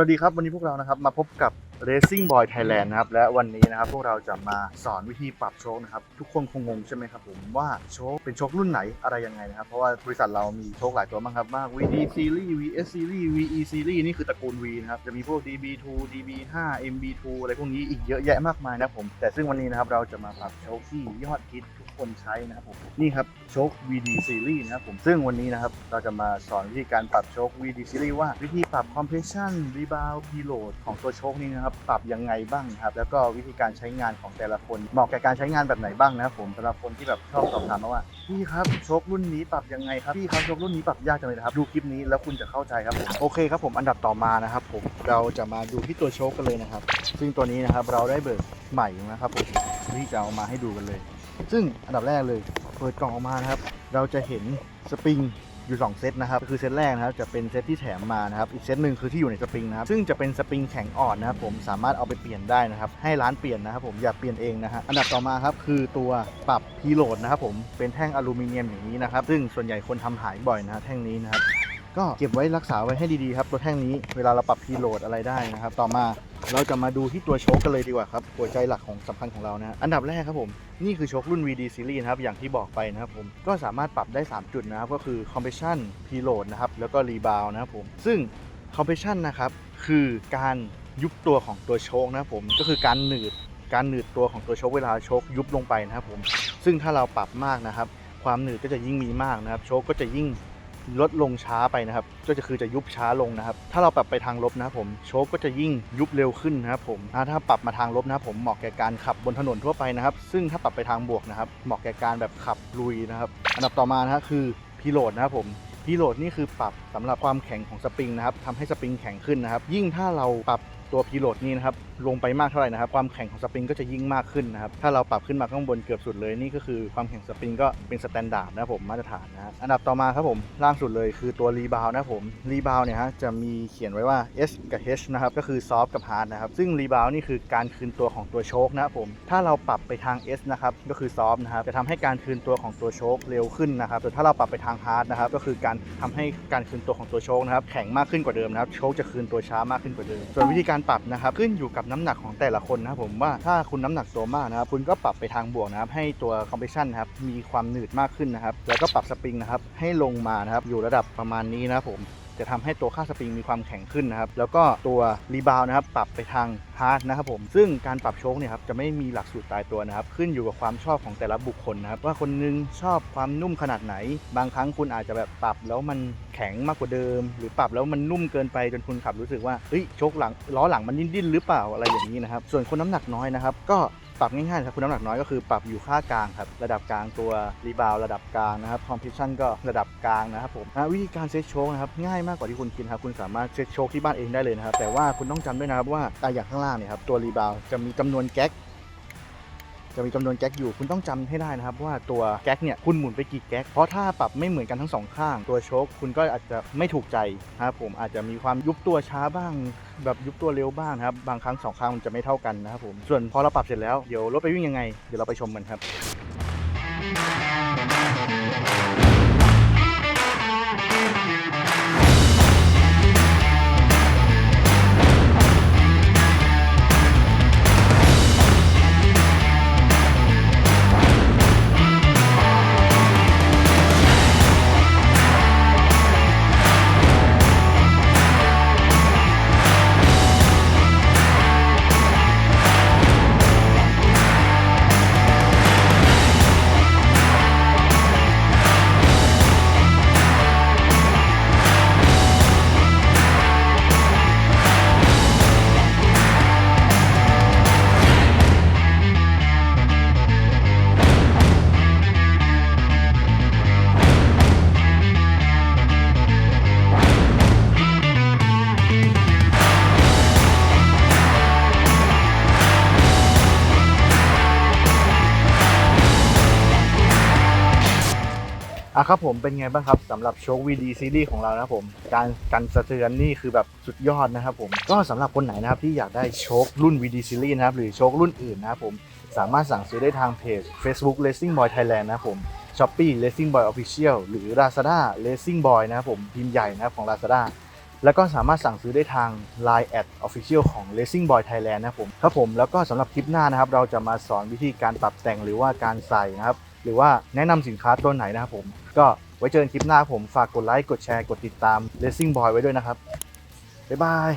สวัสดีครับวันนี้พวกเรานะครับมาพบกับ Racing Boy Thailand นะครับและวันนี้นะครับพวกเราจะมาสอนวิธีปรับโชคนะครับทุกคนคงงงใช่ไหมครับผมว่าโชคเป็นโชครุ่นไหนอะไรยังไงนะครับเพราะว่าบริษัทเรามีโชคหลายตัวมากครับมาก VD Series VS Series VE Series นี่คือตระกูล V นะครับจะมีพวก DB2 DB5 MB2 อะไรพวกนี้อีกเยอะแยะมากมายนะครับผมแต่ซึ่งวันนี้นะครับเราจะมาปรับโชคที่ยอดฮิตทุกคนใช้นะครับผมนี่ครับโชค VD Series นะครับผมซึ่งวันนี้นะครับเราจะมาสอนวิธีการปรับโชค VD Series ว่าวิธีปรับ compression rebound preload ของตัวโชคนี้นะครับปรับยังไงบ้างครับ แล้วก็วิธีการใช้งานของแต่ละคนเหมาะแก่การใช้งานแบบไหนบ้างนะครับผมสำหรับคนที่แบบชอบสอบถามมาว่าพี่ครับโชครุ่นนี้ปรับยังไงครับพี่ครับโชครุ่นนี้ปรับยากจังเลยนะครับดูคลิปนี้แล้วคุณจะเข้าใจครับผมโอเคครับผมอันดับต่อมานะครับผมเราจะมาดูที่ตัวโชคกันเลยนะครับ ซึ่งตัวนี้นะครับเราได้เบิกใหม่นะครับผมที่จะเอามาให้ดูกันเลย ซึ่งอันดับแรกเลยเปิดกล่องออกมานะครับ เราจะเห็นสปริง อยู่ 2 เซตนะครับก็คือเซตแรกนะครับจะเป็นเซตที่แถมมานะครับอีกเซตหนึ่งคือที่อยู่ในสปริงนะครับซึ่งจะเป็นสปริงแข็งอ่อนนะครับผมสามารถเอาไปเปลี่ยนได้นะครับให้ร้านเปลี่ยนนะครับผมอย่าเปลี่ยนเองนะฮะอันดับต่อมาครับคือตัวปรับพีโหลดนะครับผมเป็นแท่งอลูมิเนียมอย่างนี้นะครับซึ่งส่วนใหญ่คนทำหายบ่อยนะฮะแท่งนี้นะครับก็เก็บไว้รักษาไว้ให้ดีๆครับตัวแท่งนี้เวลาเราปรับพีโหลดอะไรได้นะครับต่อมา เราจะมาดูที่ตัวโชคกันเลยดีกว่าครับหัวใจหลักของสำคัญของเรานะฮะอันดับแรกครับผมนี่คือโชครุ่น VD Series นะครับอย่างที่บอกไปนะครับผมก็สามารถปรับได้ 3 จุดนะครับก็คือ compression preload นะครับแล้วก็ rebound นะครับผมซึ่ง compression นะครับคือการยุบตัวของตัวโชคนะครับผมก็คือการหนืดการหนืดตัวของตัวโชคเวลาโชคยุบลงไปนะครับผมซึ่งถ้าเราปรับมากนะครับความหนืดก็จะยิ่งมีมากนะครับโชคก็จะยิ่ง ลดลงช้าไปนะครับ ก็จะคือจะยุบช้าลงนะครับ ถ้าเราปรับไปทางลบนะครับผม โชคก็จะยิ่งยุบเร็วขึ้นนะครับผมอ่าถ้าปรับมาทางลบนะครับผม เหมาะแก่การขับบนถนนทั่วไปนะครับ ซึ่งถ้าปรับไปทางบวกนะครับ เหมาะแก่การแบบขับลุยนะครับ อันดับต่อมานะฮะคือพีโหลดนะครับผมพีโหลดนี่คือปรับสำหรับความแข็งของสปริงนะครับทำให้สปริงแข็งขึ้นนะครับ ยิ่งถ้าเราปรับ ตัวพีโหลดนี้นะครับลงไปมากเท่าไหร่นะครับความแข็งของสปริงก็จะยิ่งมากขึ้นนะครับถ้าเราปรับขึ้นมาข้างบนเกือบสุดเลยนี่ก็คือความแข็งสปริงก็เป็นสแตนดาร์ดนะครับผมมาตรฐานนะอันดับต่อมาครับผมล่างสุดเลยคือตัวรีบาวนะครับผมรีบาวเนี่ยฮะจะมีเขียนไว้ว่า S กับ H นะครับก็คือซอฟกับฮาร์ดนะครับซึ่งรีบาวนี่คือการคืนตัวของตัวโชคนะครับผมถ้าเราปรับไปทาง S นะครับก็คือซอฟนะครับจะทำให้การคืนตัวของตัวโชคเร็วขึ้นนะครับแต่ถ้าเราปรับไปทางฮาร์ดนะครับก็คือการทำให้การคืนตัวของตัวโชคนะครับแข็งมากขึ้นกว่าเดิมนะครับโชคจะคืนตัวช้ามากขึ้นกว่าเดิมส่วนวิธีการปรับนะครับขึ้นอยู่กับน้ำหนักของแต่ละคนนะครับผมว่าถ้าคุณน้ำหนักตัวมากนะครับคุณก็ปรับไปทางบวกนะครับให้ตัวคอมเพรสชันครับมีความหนืดมากขึ้นนะครับแล้วก็ปรับสปริงนะครับให้ลงมานะครับอยู่ระดับประมาณนี้นะครับผม จะทำให้ตัวค่าสปริงมีความแข็งขึ้นนะครับแล้วก็ตัวรีบาวนะครับปรับไปทางฮาร์ดนะครับผมซึ่งการปรับโชคเนี่ยครับจะไม่มีหลักสูตรตายตัวนะครับขึ้นอยู่กับความชอบของแต่ละบุคคลนะครับว่าคนนึงชอบความนุ่มขนาดไหน บางครั้งคุณอาจจะแบบปรับแล้วมันแข็งมากกว่าเดิม หรือปรับแล้วมันนุ่มเกินไปจนคุณขับรู้สึกว่าเฮ้ยโชคหลังล้อหลังมันดิ้นๆหรือเปล่าอะไรอย่างนี้นะครับส่วนคนน้ำหนักน้อยนะครับก็ ปรับง่ายๆครับคุณน้ำหนักน้อยก็คือปรับอยู่ค่ากลางครับระดับกลางตัวรีบาวระดับกลางนะครับคอมเพรสชันก็ระดับกลางนะครับผมนะวิธีการเซตโชคนะครับง่ายมากกว่าที่คุณคิดครับคุณสามารถเซตโชคที่บ้านเองได้เลยนะครับแต่ว่าคุณต้องจำด้วยนะครับว่าตาอย่างข้างล่างเนี่ยครับตัวรีบาวจะมีจำนวนแก๊ก จะมีจำนวนแก๊กอยู่ คุณต้องจำให้ได้นะครับว่าตัวแก๊กเนี่ยคุณหมุนไปกี่แก๊ก เพราะถ้าปรับไม่เหมือนกันทั้งสองข้าง ตัวโชคคุณก็อาจจะไม่ถูกใจนะครับผมอาจจะมีความยุบตัวช้าบ้าง แบบยุบตัวเร็วบ้างนะครับบางครั้งสองข้างมันจะไม่เท่ากันนะครับผมส่วนพอเราปรับเสร็จแล้วเดี๋ยวรถไปวิ่งยังไงเดี๋ยวเราไปชมกันครับ อะครับผมเป็นไงบ้างครับสำหรับโชค VD ซีรีส์ของเรานะครับผม การกันสะเทือนนี่คือแบบสุดยอดนะครับผม ก็สำหรับคนไหนนะครับที่อยากได้โชครุ่น VD ซีรีส์นะครับหรือโชครุ่นอื่นนะครับผมสามารถสั่งซื้อได้ทางเพจ Facebook Racing Boy Thailand นะครับผม Shopee Racing Boy Official หรือ Lazada Racing Boy นะครับผมพิมพ์ใหญ่นะครับของ Lazada แล้วก็สามารถสั่งซื้อได้ทาง Line แอด Official ของ Racing Boy Thailand นะครับผมครับผมแล้วก็สำหรับคลิปหน้านะครับ เราจะมาสอนวิธีการปรับแต่งหรือว่าการใส่นะครับ หรือว่าแนะนำสินค้าตัวไหนนะครับผม ก็ไว้เจอกันคลิปหน้าผมฝากกดไลค์กดแชร์กดติดตาม Racing Boy ไว้ด้วยนะครับบ๊ายบาย